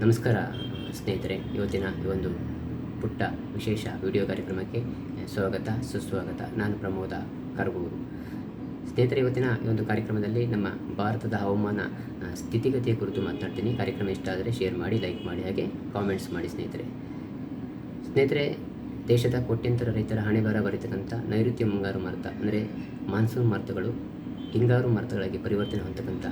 ನಮಸ್ಕಾರ ಸ್ನೇಹಿತರೆ, ಇವತ್ತಿನ ಈ ಒಂದು ಪುಟ್ಟ ವಿಶೇಷ ವಿಡಿಯೋ ಕಾರ್ಯಕ್ರಮಕ್ಕೆ ಸ್ವಾಗತ, ಸುಸ್ವಾಗತ. ನಾನು ಪ್ರಮೋದ ಕರಗೂರು. ಸ್ನೇಹಿತರೆ, ಇವತ್ತಿನ ಈ ಒಂದು ಕಾರ್ಯಕ್ರಮದಲ್ಲಿ ನಮ್ಮ ಭಾರತದ ಹವಾಮಾನ ಸ್ಥಿತಿಗತಿಯ ಕುರಿತು ಮಾತನಾಡ್ತೀನಿ ಕಾರ್ಯಕ್ರಮ ಇಷ್ಟ ಆದರೆ ಶೇರ್ ಮಾಡಿ ಲೈಕ್ ಮಾಡಿ, ಹಾಗೆ ಕಾಮೆಂಟ್ಸ್ ಮಾಡಿ ಸ್ನೇಹಿತರೆ. ಸ್ನೇಹಿತರೆ, ದೇಶದ ಕೋಟ್ಯಂತರ ರೈತರ ಹಣೆಬರ ಬರೀತಕ್ಕಂಥ ನೈಋತ್ಯ ಮುಂಗಾರು ಮಾರುತ, ಅಂದರೆ ಮಾನ್ಸೂನ್ ಮರ್ತಗಳು, ಹಿಂಗಾರು ಮಾರುತಗಳಾಗಿ ಪರಿವರ್ತನೆ ಹೊಂದತಕ್ಕಂಥ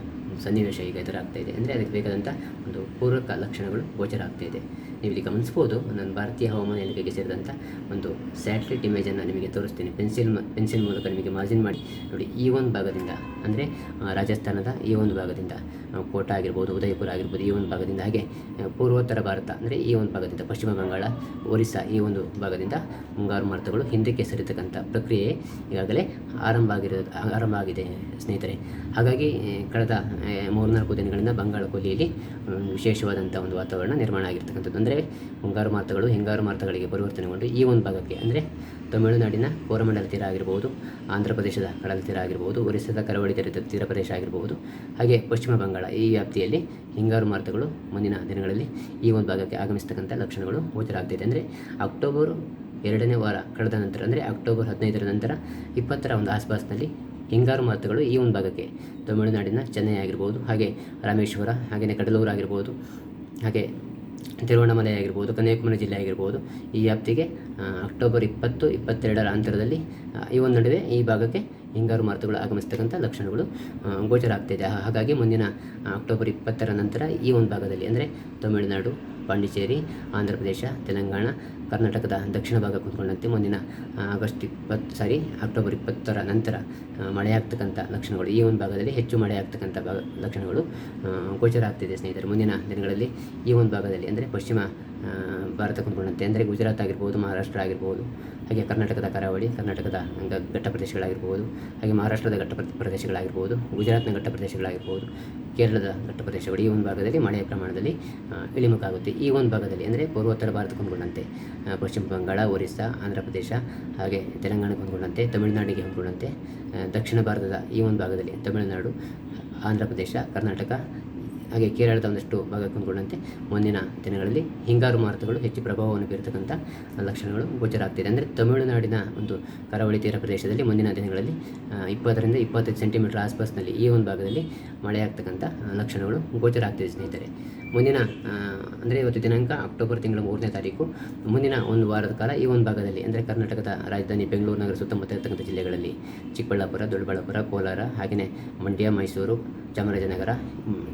ಸನ್ನಿವೇಶ ಈಗ ಎದುರಾಗ್ತಾ ಇದೆ. ಅಂದರೆ ಅದಕ್ಕೆ ಬೇಕಾದಂಥ ಒಂದು ಪೂರಕ ಲಕ್ಷಣಗಳು ಗೋಚರ ಆಗ್ತಾ ಇದೆ. ನೀವು ಇಲ್ಲಿ ಗಮನಿಸ್ಬೋದು ನಾನು ಭಾರತೀಯ ಹವಾಮಾನ ಇಲಾಖೆಗೆ ಸೇರಿದಂಥ ಒಂದು ಸ್ಯಾಟಲೈಟ್ ಇಮೇಜನ್ನು ನಿಮಗೆ ತೋರಿಸ್ತೀನಿ. ಪೆನ್ಸಿಲ್ ಪೆನ್ಸಿಲ್ ಮೂಲಕ ನಿಮಗೆ ಮಾರ್ಜಿನ್ ಮಾಡಿ. ನೋಡಿ, ಈ ಒಂದು ಭಾಗದಿಂದ, ಅಂದರೆ ರಾಜಸ್ಥಾನದ ಈ ಒಂದು ಭಾಗದಿಂದ ಕೋಟ ಆಗಿರ್ಬೋದು, ಉದಯಪುರ ಆಗಿರ್ಬೋದು, ಈ ಒಂದು ಭಾಗದಿಂದ ಹಾಗೆ ಪೂರ್ವೋತ್ತರ ಭಾರತ, ಅಂದರೆ ಈ ಒಂದು ಭಾಗದಿಂದ ಪಶ್ಚಿಮ ಬಂಗಾಳ, ಒರಿಸ್ಸಾ ಈ ಒಂದು ಭಾಗದಿಂದ ಮುಂಗಾರು ಮಾರುತಗಳು ಹಿಂದಕ್ಕೆ ಸರಿತಕ್ಕಂಥ ಪ್ರಕ್ರಿಯೆ ಈಗಾಗಲೇ ಆರಂಭ ಆಗಿರೋ, ಆರಂಭ ಆಗಿದೆ ಸ್ನೇಹಿತರೆ. ಹಾಗಾಗಿ ಕಳೆದ ಮೂರ್ನಾಲ್ಕು ದಿನಗಳಿಂದ ಬಂಗಾಳ ಕೊಲ್ಲಿಯಲ್ಲಿ ಒಂದು ವಿಶೇಷವಾದಂಥ ಒಂದು ವಾತಾವರಣ ನಿರ್ಮಾಣ ಆಗಿರ್ತಕ್ಕಂಥದ್ದು. ಅಂದರೆ ಮುಂಗಾರು ಮಾರುತಗಳು ಹಿಂಗಾರು ಮಾರುತಗಳಿಗೆ ಪರಿವರ್ತನೆಗೊಂಡು ಈ ಒಂದು ಭಾಗಕ್ಕೆ, ಅಂದರೆ ತಮಿಳುನಾಡಿನ ಕೋರಮಂಡಲ ತೀರ ಆಗಿರ್ಬೋದು, ಆಂಧ್ರ ಪ್ರದೇಶದ ಕಡಲ ತೀರ ಆಗಿರ್ಬೋದು, ಒರಿಸ್ಸಾದ ಕರಾವಳಿ ತೀರ ತೀರ ಪ್ರದೇಶ ಆಗಿರ್ಬೋದು, ಹಾಗೆ ಪಶ್ಚಿಮ ಬಂಗಾಳ ಈ ವ್ಯಾಪ್ತಿಯಲ್ಲಿ ಹಿಂಗಾರು ಮಾರುತಗಳು ಮುಂದಿನ ದಿನಗಳಲ್ಲಿ ಈ ಒಂದು ಭಾಗಕ್ಕೆ ಆಗಮಿಸ್ತಕ್ಕಂಥ ಲಕ್ಷಣಗಳು ಗೋಚರ ಆಗ್ತಿದೆ ಅಂದರೆ ಅಕ್ಟೋಬರ್ ಎರಡನೇ ವಾರ ಕಳೆದ ನಂತರ, ಅಂದರೆ ಅಕ್ಟೋಬರ್ ಹದಿನೈದರ ನಂತರ ಇಪ್ಪತ್ತರ ಒಂದು ಆಸ್ಪಾಸ್ನಲ್ಲಿ ಹಿಂಗಾರು ಮಾತುಗಳು ಈ ಒಂದು ಭಾಗಕ್ಕೆ. ತಮಿಳುನಾಡಿನ ಚೆನ್ನೈ ಆಗಿರ್ಬೋದು, ಹಾಗೆ ರಾಮೇಶ್ವರ ಹಾಗೆಯೇ ಕಡಲೂರು ಆಗಿರ್ಬೋದು, ಹಾಗೆ ತಿರುವಣ್ಣಾಮಲೈ ಆಗಿರ್ಬೋದು, ಕನ್ಯಾಕುಮಾರಿ ಜಿಲ್ಲೆ ಆಗಿರ್ಬೋದು, ಈ ವ್ಯಾಪ್ತಿಗೆ ಅಕ್ಟೋಬರ್ ಇಪ್ಪತ್ತು, ಇಪ್ಪತ್ತೆರಡರ ಅಂತರದಲ್ಲಿ ಈ ಒಂದು ನಡುವೆ ಈ ಭಾಗಕ್ಕೆ ಹಿಂಗಾರು ಮಾರುತಗಳು ಆಗಮಿಸ್ತಕ್ಕಂಥ ಲಕ್ಷಣಗಳು ಗೋಚರ ಆಗ್ತಿದೆ. ಹಾಗಾಗಿ ಮುಂದಿನ ಅಕ್ಟೋಬರ್ ಇಪ್ಪತ್ತರ ನಂತರ ಈ ಒಂದು ಭಾಗದಲ್ಲಿ, ಅಂದರೆ ತಮಿಳುನಾಡು ಪಾಂಡಿಚೇರಿ, ಆಂಧ್ರ ಪ್ರದೇಶ, ತೆಲಂಗಾಣ, ಕರ್ನಾಟಕದ ದಕ್ಷಿಣ ಭಾಗ ಕುಂತ್ಕೊಂಡಂತೆ ಮುಂದಿನ ಆಗಸ್ಟ್ ಇಪ್ಪತ್ತು ಸಾರಿ ಅಕ್ಟೋಬರ್ ಇಪ್ಪತ್ತರ ನಂತರ ಮಳೆಯಾಗ್ತಕ್ಕಂಥ ಲಕ್ಷಣಗಳು. ಈ ಒಂದು ಭಾಗದಲ್ಲಿ ಹೆಚ್ಚು ಮಳೆಯಾಗ್ತಕ್ಕಂಥ ಭಾಗ ಲಕ್ಷಣಗಳು ಗೋಚರ ಆಗ್ತಿದೆ ಸ್ನೇಹಿತರೆ. ಮುಂದಿನ ದಿನಗಳಲ್ಲಿ ಈ ಒಂದು ಭಾಗದಲ್ಲಿ, ಅಂದರೆ ಪಶ್ಚಿಮ ಭಾರತ ಕುಂತ್ಕೊಂಡಂತೆ ಅಂದರೆ ಗುಜರಾತ್ ಆಗಿರ್ಬೋದು, ಮಹಾರಾಷ್ಟ್ರ ಆಗಿರ್ಬೋದು, ಹಾಗೆ ಕರ್ನಾಟಕದ ಕರಾವಳಿ, ಕರ್ನಾಟಕದ ಘಟ್ಟ ಪ್ರದೇಶಗಳಾಗಿರ್ಬೋದು, ಹಾಗೆ ಮಹಾರಾಷ್ಟ್ರದ ಘಟ್ಟ ಪ್ರ- ಪ್ರದೇಶಗಳಾಗಿರ್ಬೋದು, ಗುಜರಾತ್ನ ಘಟ್ಟ ಪ್ರದೇಶಗಳಾಗಿರ್ಬೋದು, ಕೇರಳದ ಘಟ್ಟ ಪ್ರದೇಶಗಳು ಈ ಒಂದು ಭಾಗದಲ್ಲಿ ಮಳೆಯ ಪ್ರಮಾಣದಲ್ಲಿ ಇಳಿಮುಖಾಗುತ್ತೆ. ಈ ಒಂದು ಭಾಗದಲ್ಲಿ ಅಂದರೆ ಪೂರ್ವೋತ್ತರ ಭಾರತ ಹೊಂದ್ಕೊಂಡಂತೆ ಪಶ್ಚಿಮ ಬಂಗಾಳ, ಒರಿಸ್ಸಾ, ಆಂಧ್ರ ಪ್ರದೇಶ, ಹಾಗೆ ತೆಲಂಗಾಣಕ್ಕೆ ಹೊಂದ್ಕೊಂಡಂತೆ ತಮಿಳುನಾಡಿಗೆ ಹೊಂದ್ಕೊಂಡಂತೆ ದಕ್ಷಿಣ ಭಾರತದ ಈ ಒಂದು ಭಾಗದಲ್ಲಿ ತಮಿಳುನಾಡು, ಆಂಧ್ರ ಪ್ರದೇಶ, ಕರ್ನಾಟಕ ಹಾಗೆ ಕೇರಳದ ಒಂದಷ್ಟು ಭಾಗಕ್ಕೆ ಹೊಂದ್ಕೊಂಡಂತೆ ಮುಂದಿನ ದಿನಗಳಲ್ಲಿ ಹಿಂಗಾರು ಮಾರುತಗಳು ಹೆಚ್ಚು ಪ್ರಭಾವವನ್ನು ಬೀರತಕ್ಕಂಥ ಲಕ್ಷಣಗಳು ಗೋಚರ ಆಗ್ತಿದೆ ಅಂದರೆ ತಮಿಳುನಾಡಿನ ಒಂದು ಕರಾವಳಿ ತೀರ ಪ್ರದೇಶದಲ್ಲಿ ಮುಂದಿನ ದಿನಗಳಲ್ಲಿ ಇಪ್ಪತ್ತರಿಂದ ಇಪ್ಪತ್ತೈದು ಸೆಂಟಿಮೀಟರ್ ಆಸ್ಪಾಸ್ನಲ್ಲಿ ಈ ಒಂದು ಭಾಗದಲ್ಲಿ ಮಳೆಯಾಗ್ತಕ್ಕಂಥ ಲಕ್ಷಣಗಳು ಗೋಚರ ಆಗ್ತಿದೆ ಸ್ನೇಹಿತರೆ. ಮುಂದಿನ ಅಂದರೆ ಇವತ್ತು ದಿನಾಂಕ ಅಕ್ಟೋಬರ್ ತಿಂಗಳ ಮೂರನೇ ತಾರೀಕು. ಮುಂದಿನ ಒಂದು ವಾರದ ಕಾಲ ಈ ಒಂದು ಭಾಗದಲ್ಲಿ, ಅಂದರೆ ಕರ್ನಾಟಕದ ರಾಜಧಾನಿ ಬೆಂಗಳೂರು ನಗರ ಸುತ್ತಮುತ್ತ ಇರತಕ್ಕಂಥ ಜಿಲ್ಲೆಗಳಲ್ಲಿ, ಚಿಕ್ಕಬಳ್ಳಾಪುರ, ದೊಡ್ಡಬಳ್ಳಾಪುರ, ಕೋಲಾರ ಹಾಗೆಯೇ ಮಂಡ್ಯ, ಮೈಸೂರು, ಚಾಮರಾಜನಗರ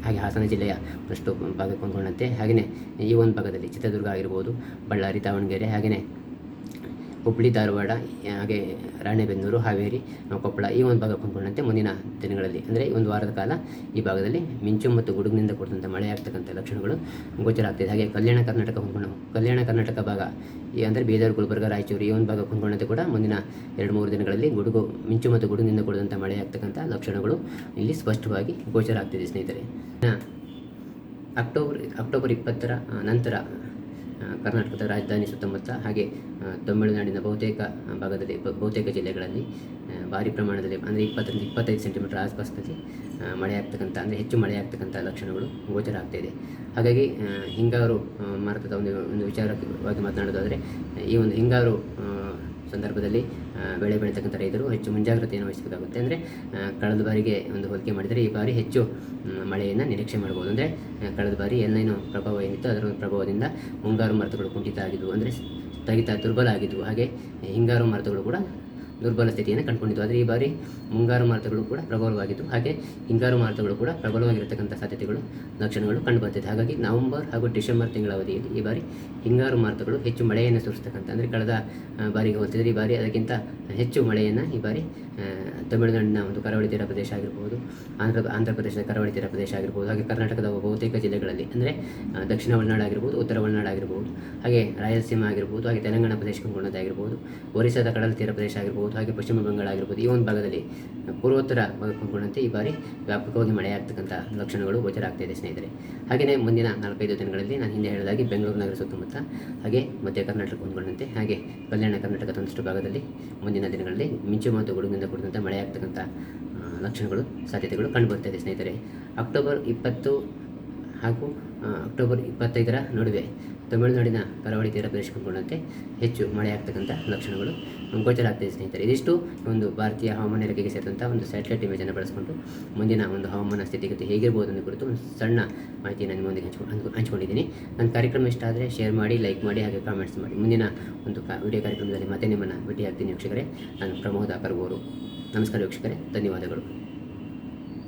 ಹಾಗೆ ಹಾಸನ ಜಿಲ್ಲೆಯ ಒಂದಷ್ಟು ಭಾಗಕ್ಕೆ ಹೊಂದ್ಕೊಂಡಂತೆ ಹಾಗೆಯೇ ಈ ಒಂದು ಭಾಗದಲ್ಲಿ ಚಿತ್ರದುರ್ಗ ಆಗಿರ್ಬೋದು, ಬಳ್ಳಾರಿ, ದಾವಣಗೆರೆ ಹಾಗೆಯೇ ಹುಬ್ಬಳ್ಳಿ ಧಾರವಾಡ, ಹಾಗೆ ರಾಣೆಬೆನ್ನೂರು, ಹಾವೇರಿ ಕೊಪ್ಪಳ ಈ ಒಂದು ಭಾಗ ಹೊಂದ್ಕೊಂಡಂತೆ ಮುಂದಿನ ದಿನಗಳಲ್ಲಿ, ಅಂದರೆ ಒಂದು ವಾರದ ಕಾಲ ಈ ಭಾಗದಲ್ಲಿ ಮಿಂಚು ಮತ್ತು ಗುಡುಗಿನಿಂದ ಕೂಡಿದಂಥ ಮಳೆ ಆಗ್ತಕ್ಕಂಥ ಲಕ್ಷಣಗಳು ಗೋಚರ ಆಗ್ತಿದೆ ಹಾಗೆ ಕಲ್ಯಾಣ ಕರ್ನಾಟಕ ಹೊಂದ್ಕೊಂಡು ಕಲ್ಯಾಣ ಕರ್ನಾಟಕ ಭಾಗ ಈ ಅಂದರೆ ಬೀದರ್, ಗುಲ್ಬರ್ಗ, ರಾಯಚೂರು ಈ ಒಂದು ಭಾಗ ಹೊಂದ್ಕೊಂಡಂತೆ ಕೂಡ ಮುಂದಿನ ಎರಡು ಮೂರು ದಿನಗಳಲ್ಲಿ ಗುಡುಗು ಮಿಂಚು ಮತ್ತು ಗುಡುಗಿನಿಂದ ಕೂಡಿದಂಥ ಮಳೆ ಆಗ್ತಕ್ಕಂಥ ಲಕ್ಷಣಗಳು ಇಲ್ಲಿ ಸ್ಪಷ್ಟವಾಗಿ ಗೋಚರ ಆಗ್ತಿದೆ ಸ್ನೇಹಿತರೆ ಅಕ್ಟೋಬರ್ ಅಕ್ಟೋಬರ್ ಇಪ್ಪತ್ತರ ನಂತರ ಕರ್ನಾಟಕದ ರಾಜಧಾನಿ ಸುತ್ತಮುತ್ತ ಹಾಗೆ ತಮಿಳುನಾಡಿನ ಬಹುತೇಕ ಭಾಗದಲ್ಲಿ ಬಹುತೇಕ ಜಿಲ್ಲೆಗಳಲ್ಲಿ ಭಾರಿ ಪ್ರಮಾಣದಲ್ಲಿ, ಅಂದರೆ ಇಪ್ಪತ್ತರಿಂದ ಇಪ್ಪತ್ತೈದು ಸೆಂಟಿಮೀಟರ್ ಆಸ್ಪಾಸ್ನಲ್ಲಿ ಮಳೆಯಾಗ್ತಕ್ಕಂಥ, ಅಂದರೆ ಹೆಚ್ಚು ಮಳೆ ಆಗ್ತಕ್ಕಂಥ ಲಕ್ಷಣಗಳು ಗೋಚರ ಆಗ್ತಾ ಇದೆ. ಹಾಗಾಗಿ ಹಿಂಗಾರು ಮಾರ್ಗದ ಒಂದು ಒಂದು ವಿಚಾರವಾಗಿ ಮಾತನಾಡೋದಾದರೆ, ಈ ಒಂದು ಹಿಂಗಾರು ಸಂದರ್ಭದಲ್ಲಿ ಬೆಳೆ ಬೆಳೀತಕ್ಕಂಥ ರೈತರು ಹೆಚ್ಚು ಮುಂಜಾಗ್ರತೆಯನ್ನು ವಹಿಸಬೇಕಾಗುತ್ತೆ ಅಂದರೆ ಕಳೆದ ಬಾರಿಗೆ ಒಂದು ಹೋಲಿಕೆ ಮಾಡಿದರೆ ಈ ಬಾರಿ ಹೆಚ್ಚು ಮಳೆಯನ್ನು ನಿರೀಕ್ಷೆ ಮಾಡ್ಬೋದು ಅಂದರೆ ಕಳೆದ ಬಾರಿ ಏನೇನು ಪ್ರಭಾವ ಏನಿತ್ತು ಅದರ ಪ್ರಭಾವದಿಂದ ಮುಂಗಾರು ಮಾರುತಗಳು ಕುಂಠಿತ ಆಗಿದ್ವು ಅಂದರೆ ಸ್ಥಗಿತ ದುರ್ಬಲ ಆಗಿದ್ವು ಹಾಗೆ ಹಿಂಗಾರು ಮಾರುತಗಳು ಕೂಡ ದುರ್ಬಲ ಸ್ಥಿತಿಯನ್ನು ಕಂಡುಕೊಂಡಿತು ಆದರೆ ಈ ಬಾರಿ ಮುಂಗಾರು ಮಾರುತಗಳು ಕೂಡ ಪ್ರಬಲವಾಗಿತ್ತು. ಹಾಗೆ ಹಿಂಗಾರು ಮಾರುತಗಳು ಕೂಡ ಪ್ರಬಲವಾಗಿರತಕ್ಕಂಥ ಸಾಧ್ಯತೆಗಳು, ಲಕ್ಷಣಗಳು ಕಂಡುಬರ್ತಿದೆ ಹಾಗಾಗಿ ನವೆಂಬರ್ ಹಾಗೂ ಡಿಸೆಂಬರ್ ತಿಂಗಳ ಅವಧಿಯಲ್ಲಿ ಈ ಬಾರಿ ಹಿಂಗಾರು ಮಾರುತಗಳು ಹೆಚ್ಚು ಮಳೆಯನ್ನು ಸುರಿಸ್ತಕ್ಕಂಥ, ಅಂದರೆ ಕಳೆದ ಬಾರಿಗೆ ಹೋಲಿಸಿದರೆ ಈ ಬಾರಿ ಅದಕ್ಕಿಂತ ಹೆಚ್ಚು ಮಳೆಯನ್ನು ಈ ಬಾರಿ ತಮಿಳುನಾಡಿನ ಒಂದು ಕರಾವಳಿ ತೀರ ಪ್ರದೇಶ ಆಗಿರ್ಬೋದು, ಆಂಧ್ರ ಆಂಧ್ರ ಪ್ರದೇಶದ ಕರಾವಳಿ ತೀರ ಪ್ರದೇಶ ಆಗಿರ್ಬೋದು, ಹಾಗೆ ಕರ್ನಾಟಕದ ಬಹುತೇಕ ಜಿಲ್ಲೆಗಳಲ್ಲಿ, ಅಂದರೆ ದಕ್ಷಿಣ ಒಳನಾಡು ಆಗಿರ್ಬೋದು, ಉತ್ತರ ಒಳನಾಡು ಆಗಿರ್ಬೋದು, ಹಾಗೆ ರಾಯಲಸೀಮೆ ಆಗಿರ್ಬೋದು, ಹಾಗೆ ತೆಲಂಗಾಣ ಪ್ರದೇಶಕ್ಕೆ ಹೊಂದಿದ್ದಾಗಿರ್ಬೋದು ಒರಿಸ್ಸಾದ ಕಡಲ ತೀರ ಪ್ರದೇಶ ಆಗಿರ್ಬೋದು, ಹಾಗೆ ಪಶ್ಚಿಮ ಬಂಗಾಳ ಆಗಿರ್ಬೋದು, ಈ ಒಂದು ಭಾಗದಲ್ಲಿ ಪೂರ್ವೋತ್ತರ ಭಾಗಕ್ಕೆ ಈ ಬಾರಿ ವ್ಯಾಪಕವಾಗಿ ಮಳೆಯಾಗ್ತಕ್ಕಂಥ ಲಕ್ಷಣಗಳು ಗೋಚರ ಆಗ್ತಾ ಇದೆ ಸ್ನೇಹಿತರೆ. ಹಾಗೆಯೇ ಮುಂದಿನ ನಾಲ್ಕೈದು ದಿನಗಳಲ್ಲಿ ನಾನು ಹಿಂದೆ ಹೇಳಿದಾಗೆ ಬೆಂಗಳೂರು ನಗರ ಸುತ್ತಮುತ್ತ, ಹಾಗೆ ಮಧ್ಯ ಕರ್ನಾಟಕ ಹೊಂದ್ಕೊಂಡಂತೆ, ಹಾಗೆ ಕಲ್ಯಾಣ ಕರ್ನಾಟಕದ ಒಂದಷ್ಟು ಭಾಗದಲ್ಲಿ ಮುಂದಿನ ದಿನಗಳಲ್ಲಿ ಮಿಂಚು ಮತ್ತು ಗುಡುಗಿನಿಂದ ಕೂಡಿದಂಥ ಮಳೆಯಾಗ್ತಕ್ಕಂಥ ಲಕ್ಷಣಗಳು ಸಾಧ್ಯತೆಗಳು ಕಂಡುಬರ್ತಾ ಇದೆ ಸ್ನೇಹಿತರೆ. ಅಕ್ಟೋಬರ್ ಇಪ್ಪತ್ತು ಹಾಗೂ ಅಕ್ಟೋಬರ್ ಇಪ್ಪತ್ತೈದರ ನಡುವೆ ತಮಿಳುನಾಡಿನ ಕರಾವಳಿ ತೀರ ಪ್ರದೇಶಗೊಂಡಂತೆ ಹೆಚ್ಚು ಮಳೆಯಾಗ್ತಕ್ಕಂಥ ಲಕ್ಷಣಗಳು ಗೋಚರ ಆಗ್ತಿದೆ ಸ್ನೇಹಿತರೆ. ಇದಿಷ್ಟು ಒಂದು ಭಾರತೀಯ ಹವಾಮಾನ ಇಲಾಖೆಗೆ ಸೇರಿದಂಥ ಒಂದು ಸ್ಯಾಟಲೈಟ್ ಇಮೇಜನ್ನು ಬಳಸಿಕೊಂಡು ಮುಂದಿನ ಒಂದು ಹವಾಮಾನ ಸ್ಥಿತಿಗತಿ ಹೇಗಿರ್ಬೋದು ಅನ್ನೋ ಕುರಿತು ಒಂದು ಸಣ್ಣ ಮಾಹಿತಿಯನ್ನು ನಿಮ್ಮೊಂದಿಗೆ ಹಂಚ್ಕೊಂಡು ಹಂಚ್ಕೊ- ಹಂಚ್ಕೊಂಡಿದ್ದೀನಿ. ನನ್ನ ಕಾರ್ಯಕ್ರಮ ಇಷ್ಟ ಆದರೆ ಶೇರ್ ಮಾಡಿ ಲೈಕ್ ಮಾಡಿ ಹಾಗೆ ಕಾಮೆಂಟ್ಸ್ ಮಾಡಿ. ಮುಂದಿನ ಒಂದು ವಿಡಿಯೋ ಕಾರ್ಯಕ್ರಮದಲ್ಲಿ ಮತ್ತೆ ನಿಮ್ಮನ್ನು ಭೇಟಿಯಾಗ್ತೀನಿ ವೀಕ್ಷಕರೇ. ನಾನು ಪ್ರಮೋದ ಅಕರ್ಗೋರು ನಮಸ್ಕಾರ ವೀಕ್ಷಕರೇ. ಧನ್ಯವಾದಗಳು.